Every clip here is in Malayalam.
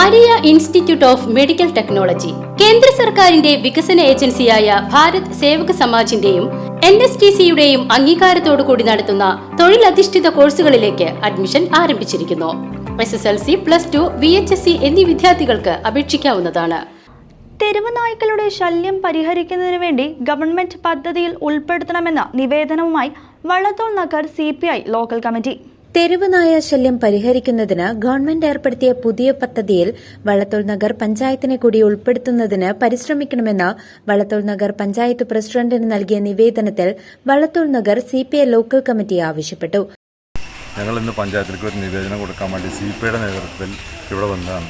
Maria institute of medical technology കേന്ദ്ര സർക്കാരിന്റെ വികസന ഏജൻസിയായ ഭാരത് സേവക സമാജിന്റെയും എൻ എസ് ടി സിയുടെയും അംഗീകാരത്തോടു കൂടി നടത്തുന്ന തൊഴിലധിഷ്ഠിത കോഴ്സുകളിലേക്ക് അഡ്മിഷൻ ആരംഭിച്ചിരിക്കുന്നു. S S L C plus two V H S C എന്നീ വിദ്യാർത്ഥികൾക്ക് അപേക്ഷിക്കാവുന്നതാണ്. തെരുവ് നായ്ക്കളുടെ ശല്യം പരിഹരിക്കുന്നതിന് വേണ്ടി ഗവൺമെന്റ് പദ്ധതിയിൽ ഉൾപ്പെടുത്തണമെന്ന നിവേദനവുമായി Vallathol Nagar C local committee തെരുവ് നായ ശല്യം പരിഹരിക്കുന്നതിന് ഗവൺമെന്റ് ഏർപ്പെടുത്തിയ പുതിയ പദ്ധതിയിൽ വള്ളത്തോൾ നഗർ പഞ്ചായത്തിനെ കൂടി ഉൾപ്പെടുത്തുന്നതിന് പരിശ്രമിക്കണമെന്ന് വള്ളത്തോൾ നഗർ പഞ്ചായത്ത് പ്രസിഡന്റിന് നൽകിയ നിവേദനത്തിൽ Vallathol Nagar CPI local committee ആവശ്യപ്പെട്ടു. ഞങ്ങൾ ഇന്ന് പഞ്ചായത്തിലേക്ക് ഒരു നിവേദനം കൊടുക്കാൻ വേണ്ടി സി പി ഐയുടെ നേതൃത്വത്തിൽ ഇവിടെ വന്നതാണ്.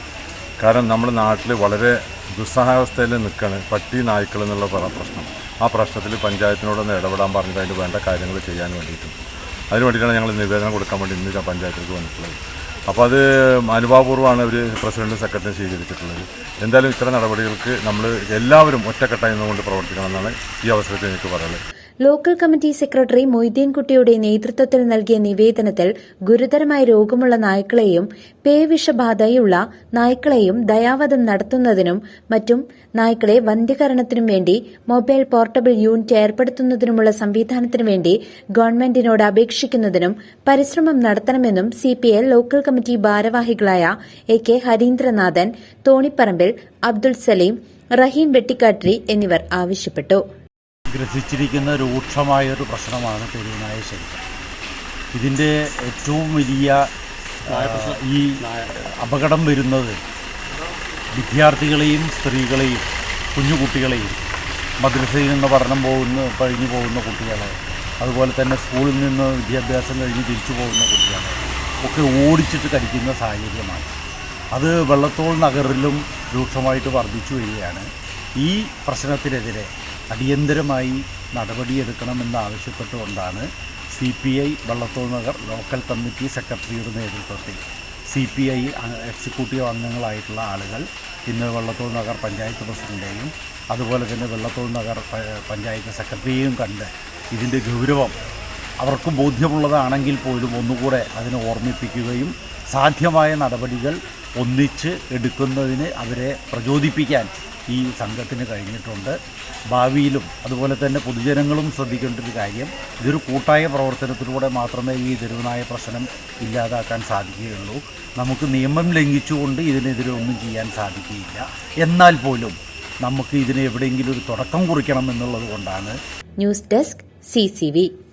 കാരണം നമ്മുടെ നാട്ടിൽ വളരെ ദുസ്സഹാവസ്ഥയിൽ നിൽക്കുകയാണ് പട്ടി നായ്ക്കൾ എന്നുള്ള പ്ര- പ്രശ്നം. ആ പ്രശ്നത്തിൽ പഞ്ചായത്തിനോടൊന്ന് ഇടപെടാൻ പറഞ്ഞിട്ട് വേണ്ട കാര്യങ്ങൾ ചെയ്യാൻ വേണ്ടിയിട്ടും അതിന് വേണ്ടിയിട്ടാണ് ഞങ്ങൾ നിവേദനം കൊടുക്കാൻ വേണ്ടി ഇന്ന് പഞ്ചായത്തിലേക്ക് വന്നിട്ടുള്ളത്. അപ്പോൾ അത് അനുഭാവപൂർവമാണ് അവർ പ്രസിഡന്റ് സെക്രട്ടറി സ്വീകരിച്ചിട്ടുള്ളത്. എന്തായാലും ഇത്തരം നടപടികൾക്ക് നമ്മൾ എല്ലാവരും ഒറ്റക്കെട്ടായി നിന്നുകൊണ്ട് പ്രവർത്തിക്കണമെന്നാണ് ഈ അവസരത്തിൽ എനിക്ക് പറയാനുള്ളത്. ലോക്കൽ കമ്മിറ്റി സെക്രട്ടറി മൊയ്തീൻകുട്ടിയുടെ നേതൃത്വത്തിൽ നൽകിയ നിവേദനത്തിൽ ഗുരുതരമായ രോഗമുള്ള നായ്ക്കളെയും പേവിഷബാധയുള്ള നായ്ക്കളെയും ദയാവധം നടത്തുന്നതിനും മറ്റും നായ്ക്കളെ വന്ധ്യകരണത്തിനും വേണ്ടി മൊബൈൽ പോർട്ടബിൾ യൂണിറ്റ് ഏർപ്പെടുത്തുന്നതിനുമുള്ള സംവിധാനത്തിനു വേണ്ടി ഗവൺമെന്റിനോട് അപേക്ഷിക്കുന്നതിനും പരിശ്രമം നടത്തണമെന്നും സിപിഐ ലോക്കൽ കമ്മിറ്റി ഭാരവാഹികളായ എ കെ ഹരീന്ദ്രനാഥൻ തോണിപ്പറമ്പിൽ അബ്ദുൾ സലീം റഹീം വെട്ടിക്കാട്രി എന്നിവർ ആവശ്യപ്പെട്ടു. ഗ്രസിച്ചിരിക്കുന്ന രൂക്ഷമായൊരു പ്രശ്നമാണ് തെരുവുനായ ശല്യം ഇതിന്റെ ഏറ്റവും വലിയ ഈ അപകടം വരുന്നത് വിദ്യാർത്ഥികളെയും സ്ത്രീകളെയും കുഞ്ഞുകുട്ടികളെയും മദ്രസയിൽ നിന്ന് പഠനം പോകുന്ന കഴിഞ്ഞു പോകുന്ന കുട്ടികളെ അതുപോലെ തന്നെ സ്കൂളിൽ നിന്ന് വിദ്യാഭ്യാസം കഴിഞ്ഞ് തിരിച്ചു പോകുന്ന കുട്ടികളെ ഒക്കെ ഓടിച്ചിട്ട് കടിക്കുന്ന സാഹചര്യമാണ്. അത് വെള്ളത്തോൾ നഗറിലും രൂക്ഷമായിട്ട് വർദ്ധിച്ചു വരികയാണ്. ഈ പ്രശ്നത്തിനെതിരെ അടിയന്തരമായി നടപടിയെടുക്കണമെന്ന് ആവശ്യപ്പെട്ടുകൊണ്ടാണ് C P I Vallathol Nagar local committee സെക്രട്ടറിയുടെ നേതൃത്വത്തിൽ സി പി ഐ എക്സിക്യൂട്ടീവ് അംഗങ്ങളായിട്ടുള്ള ആളുകൾ ഇന്ന് വള്ളത്തോൾ നഗർ പഞ്ചായത്ത് പ്രസിഡന്റെയും അതുപോലെ തന്നെ വെള്ളത്തോൾ നഗർ പഞ്ചായത്ത് സെക്രട്ടറിയെയും കണ്ട് ഇതിന്റെ ഗൗരവം അവർക്കും ബോധ്യമുള്ളതാണെങ്കിൽ പോലും ഒന്നുകൂടെ അതിനെ ഓർമ്മിപ്പിക്കുകയും സാധ്യമായ നടപടികൾ ഒന്നിച്ച് എടുക്കുന്നതിന് അവരെ പ്രചോദിപ്പിക്കാൻ ഈ സംഘത്തിന് കഴിഞ്ഞിട്ടുണ്ട്. ഭാവിയിലും അതുപോലെ തന്നെ പൊതുജനങ്ങളും ശ്രദ്ധിക്കേണ്ട ഒരു കാര്യം ഇതൊരു കൂട്ടായ പ്രവർത്തനത്തിലൂടെ മാത്രമേ ഈ തെരുവുനായ പ്രശ്നം ഇല്ലാതാക്കാൻ സാധിക്കുകയുള്ളൂ. നമുക്ക് നിയമം ലംഘിച്ചുകൊണ്ട് ഇതിനെതിരെ ഒന്നും ചെയ്യാൻ സാധിക്കുകയില്ല. എന്നാൽ പോലും നമുക്ക് ഇതിന് എവിടെയെങ്കിലും ഒരു തുടക്കം കുറിക്കണം എന്നുള്ളത് കൊണ്ടാണ്. News desk CCV